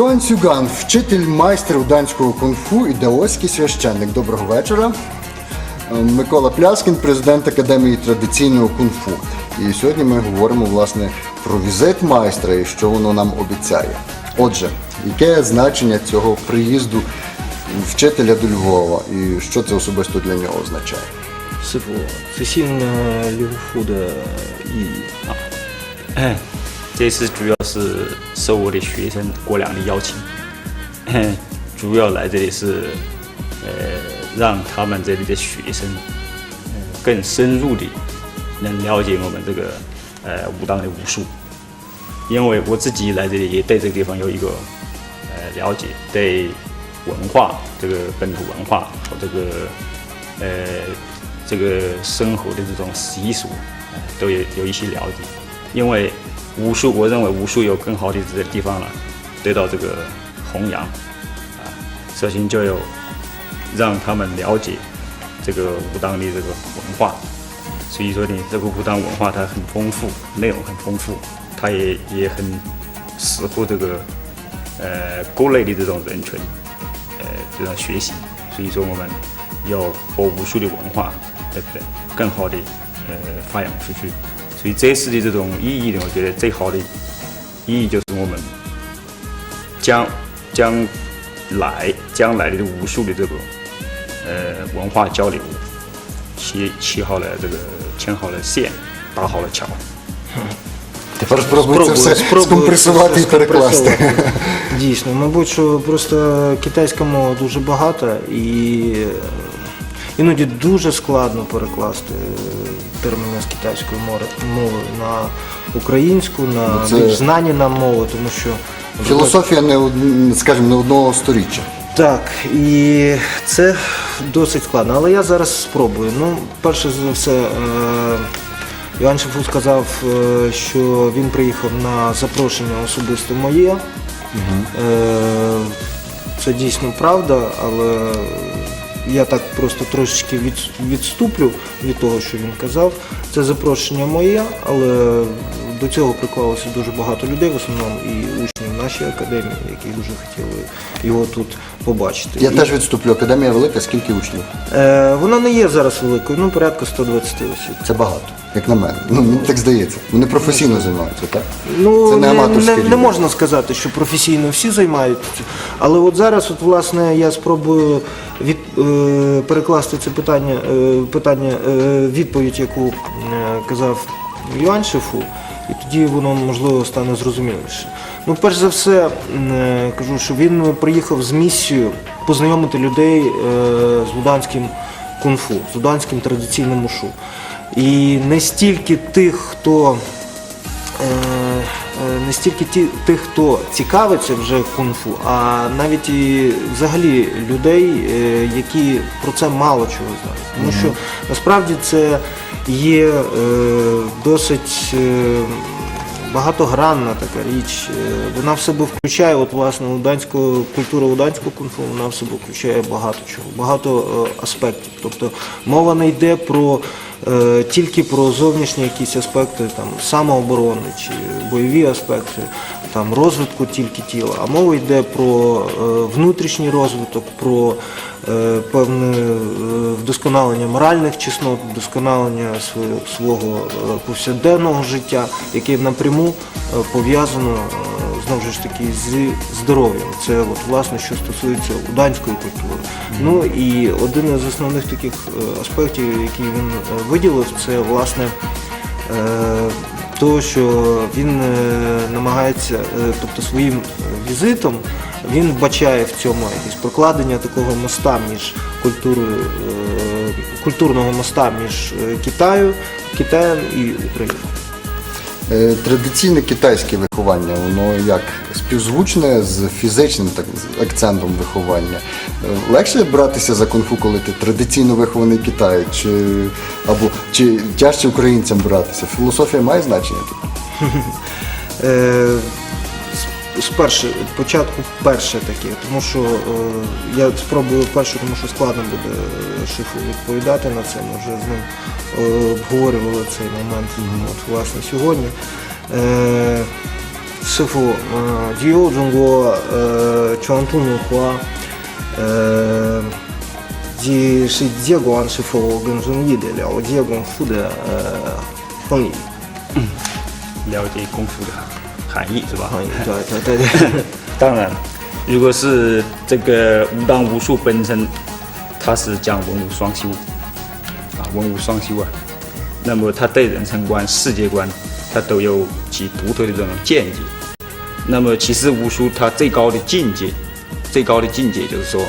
Йоан Сюган, вчитель майстерів данського кунг-фу і даоський священник. Доброго вечора. Е, Микола Пляскін, президент Академії традиційного кунг-фу. І сьогодні ми говоримо власне про візит майстра і що воно нам обіцяє. Отже, яке значення цього приїзду вчителя до Львова і що це особисто для нього означає? Всего. Цесин Левфуда и... А. Е, 这次主要是受我的学生郭亮的邀请，主要来这里是，呃，让他们这里的学生，呃，更深入的能了解我们这个呃武当的武术，因为我自己来这里也对这个地方有一个呃了解，对文化这个本土文化和这个呃这个生活的这种习俗，呃都有有一些了解。因为武术，我认为武术有更好的这个地方了，得到这个弘扬啊，首先就有让他们了解这个武当的这个文化。所以说呢，这个武当文化它很丰富，内容很丰富，它也也很适合这个呃各类的这种人群呃这种学习。所以说我们要把武术的文化呃更好的呃发扬出去。所以这次的这种意义呢，我觉得最好的意义就是我们将将来将来的武术的这个呃文化交流起起好了这个牵好了线，打好了桥。 Тепер спробуйте це все спробую скомпресувати це і перекласти. скомпресувати. Дійсно, мабуть, що просто китайська мова дуже багата і е, іноді дуже складно перекласти е, терміни з китайської мови- на українську, на Ну, це- більш знані нам мови, тому що Філософія не скажімо, не одного сторіччя. Так, і це досить складно. Але я зараз спробую. Ну, перше за все, е, Іван Шефу сказав, е, що він приїхав на запрошення особисто моє. Е, Це дійсно правда, але я так просто трошечки відступлю від того, що він казав. Це запрошення моє, але до цього приклалося дуже багато людей, в основному і учнів в нашій академії, які дуже хотіли його тут побачити. Я І, теж відступлю. Академія велика, скільки учнів? е, вона не є зараз великою, ну порядка 120 осіб. Це багато, як на мене. Ну мені так здається. Вони професійно займаються, так? Ну це не, не, аматорський не, не рівень. можна сказати, що професійно всі займаються. Але от зараз, от власне, я спробую від, перекласти це питання, е, питання е, відповідь, яку е, казав Іван Шефу, і тоді воно можливо стане зрозуміліше. Ну, перш за все, е, кажу, що він приїхав з місією познайомити людей е, з луданським кунг-фу, з луданським традиційним ушу. І не стільки тих, хто е, е, не стільки ті, тих, хто цікавиться вже кунг-фу, а навіть і взагалі людей, е, які про це мало чого знають. Тому що насправді це є е, досить. Е, Багатогранна така річ. Вона в себе включає, от власне луданську культура луданського кунг-фу, вона в себе включає багато чого, багато е, аспектів. Тобто мова не йде про тільки про зовнішні якісь аспекти там самооборони чи бойові аспекти, там розвитку тільки тіла, а мова йде про е, внутрішній розвиток, про е, певне е, вдосконалення моральних чеснот, вдосконалення свого, свого повсякденного життя, яке напряму пов'язано знову ж таки зі здоров'ям. Це от, власне, що стосується уданської культури. Ну і один із основних таких аспектів, який він виділив, це власне. Е, То, що він е, намагається, е, тобто своїм візитом, він вбачає в цьому якесь прокладення такого моста між культурою, е, культурного моста між Китаю, Китаєм і Україною. Е, Традиційне китайське виховання, воно як співзвучне з фізичним так, акцентом виховання. Е, Легше братися за кунг-фу, коли ти традиційно вихований Китай, чи, або чи тяжче українцям братися? Філософія має значення тут? Спершу початку перше таке, тому що е, я спробую перше, тому що складно буде е, шифу відповідати на це. Ми вже з ним е, обговорювали цей момент от, власне сьогодні. Е, шифу е, Діо Джунго е, Чуантуну Хуа Ді Ши Дєго Ан Шифу Генжун Їде Ляо Дєго Фуде Фон Ляо Дєго Фуде. 含义？是吧？含义，对对对对。当然，如果是这个武当武术本身，它是讲文武双修啊，文武双修啊，那么他对人生观、世界观，他都有其独特的这种见解。那么其实武术它最高的境界，最高的境界就是说，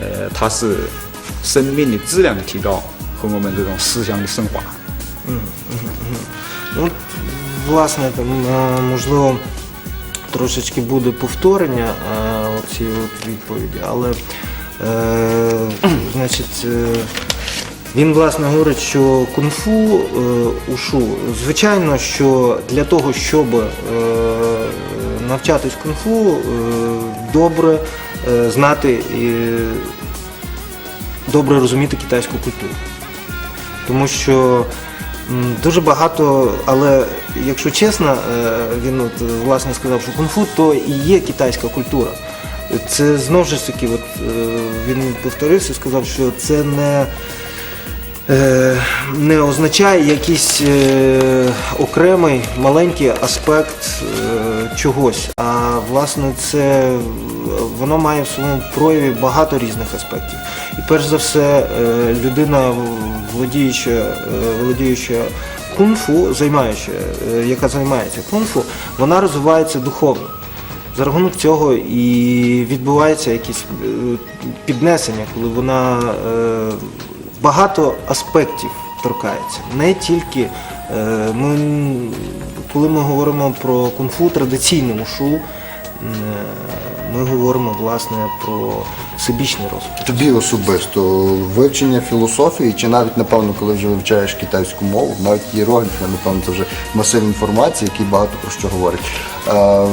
呃，它是生命的质量的提高和我们这种思想的升华。Ну, власне, там, е, можливо, трошечки буде повторення е, цієї відповіді, але е, значить, е, він власне говорить, що кунг-фу, е, ушу, звичайно, що для того, щоб е, навчатись кунг-фу, е, добре е, знати і добре розуміти китайську культуру. Тому що дуже багато, але якщо чесно, е, він от, власне сказав, що кунг-фу то і є китайська культура. Це знову ж таки, от, е, він повторився сказав, що це не, е, не означає якийсь окремий маленький аспект чогось. А власне це воно має в своєму прояві багато різних аспектів. І перш за все, людина, володіюча, володіюча кунг-фу, займаюча, е, яка займається кунг-фу, вона розвивається духовно. За рахунок цього і відбувається якесь е, піднесення, коли вона е, багато аспектів торкається. Не тільки ми, коли ми говоримо про кунг-фу, традиційному шу, ми говоримо власне про всебічний розвиток. Тобі особисто вивчення філософії, чи навіть, напевно, коли вже вивчаєш китайську мову, навіть іерогліфи, напевно, це вже масив інформації, який багато про що говорить. Е,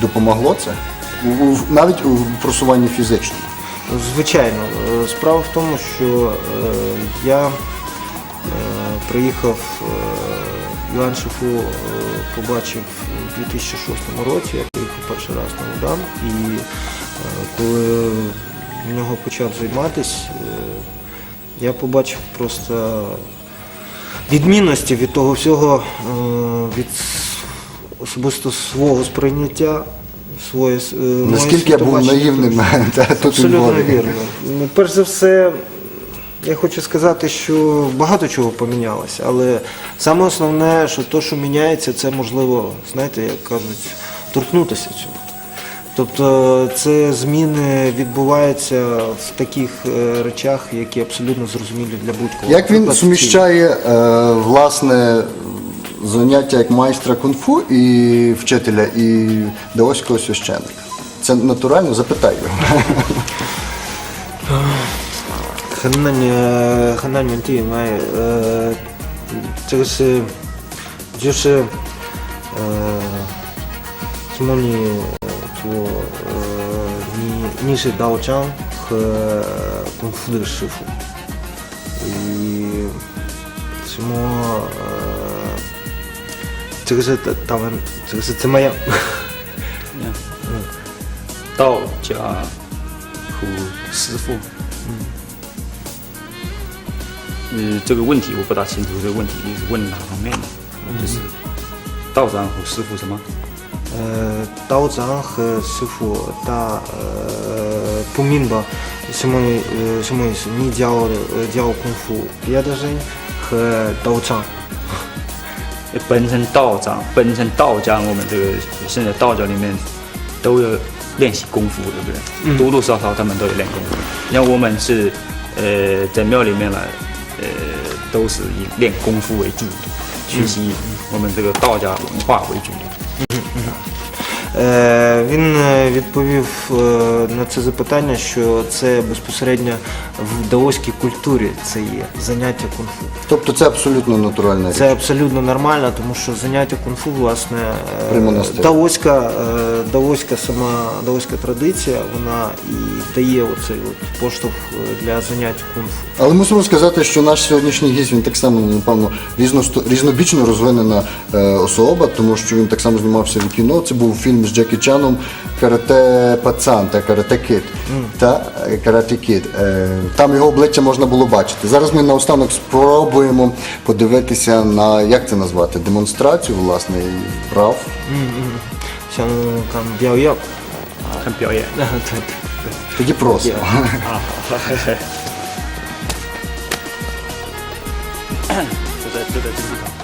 допомогло це? Навіть у просуванні фізичному. Звичайно, Е, справа в тому, що е, я приїхав Юаншифу, е, побачив у 2006 році, перший раз на Удан, і е, коли в нього почав займатися, я побачив просто відмінності від того всього, е, від особисто свого сприйняття. Своє, е, Наскільки я був наївним та, тут Абсолютно вірно. Ну, перш за все, я хочу сказати, що багато чого помінялося, але саме основне, що то, що міняється, це можливо, знаєте, як кажуть, торкнутися цього. Тобто це зміни відбуваються в таких е, речах, які абсолютно зрозумілі для будь-кого. Як він суміщає е, власне заняття як майстра кунг-фу і вчителя і даоського священика? Це натурально запитаю його. Ханань Манті е, має це е, дуже 什么你做呃你你是道长和功夫的师傅，и 什么呃，这个是他们这个是怎么样？道家和师傅。嗯，这个问题我不大清楚，这个问题你是问哪方面的？就是道长和师傅什么？呃，道长和师傅他呃不明白什么呃什么意思？你教的呃教功夫别的人和道长，本身道长，本身道家，我们这个现在道教里面都有练习功夫，对不对？多多少少他们都有练功夫。像我们是呃在庙里面来，呃都是以练功夫为主的，学习我们这个道家文化为主 Він е, відповів е, на це запитання, що це безпосередньо в даоській культурі це є заняття кунг-фу. Тобто це абсолютно натуральна річ. Це абсолютно нормально, тому що заняття кунг-фу, власне, е, При монастирі. даоська, е, даоська сама даоська традиція, вона і дає оцей от поштовх е, для занять кунг-фу. Але мусимо сказати, що наш сьогоднішній гість він так само, напевно, різносто- різнобічно розвинена е, особа, тому що він так само знімався в кіно. Це був фільм з Джекі Чаном карате пацан та карате кит. Та карате кіт. Е, там його обличчя можна було бачити. Зараз ми наостанок спробуємо подивитися на як це назвати? Демонстрацію власне прав. Тоді просто.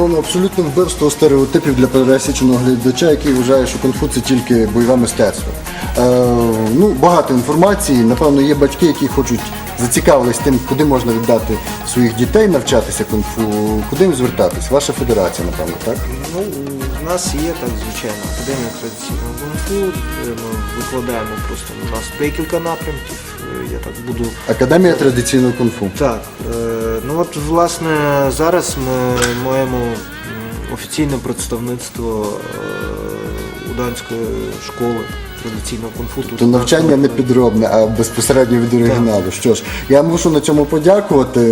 Це, напевно, абсолютне вбивство стереотипів для пересіченого глядача, який вважає, що кунг-фу це тільки бойове мистецтво. Е, ну, багато інформації. Напевно, є батьки, які хочуть зацікавились тим, куди можна віддати своїх дітей навчатися кунг-фу, куди їм звертатись. Ваша федерація, напевно, так? Ну, у нас є так, звичайно, академія традиційного кунг-фу. Ми викладаємо просто у нас декілька напрямків. Я так буду Академія традиційного кунг-фу. Так, е, ну от власне зараз ми маємо офіційне представництво е, Уданської школи традиційного кунг-фу. Тут То навчання не підробне, а безпосередньо від оригіналу. Що ж, я мушу на цьому подякувати.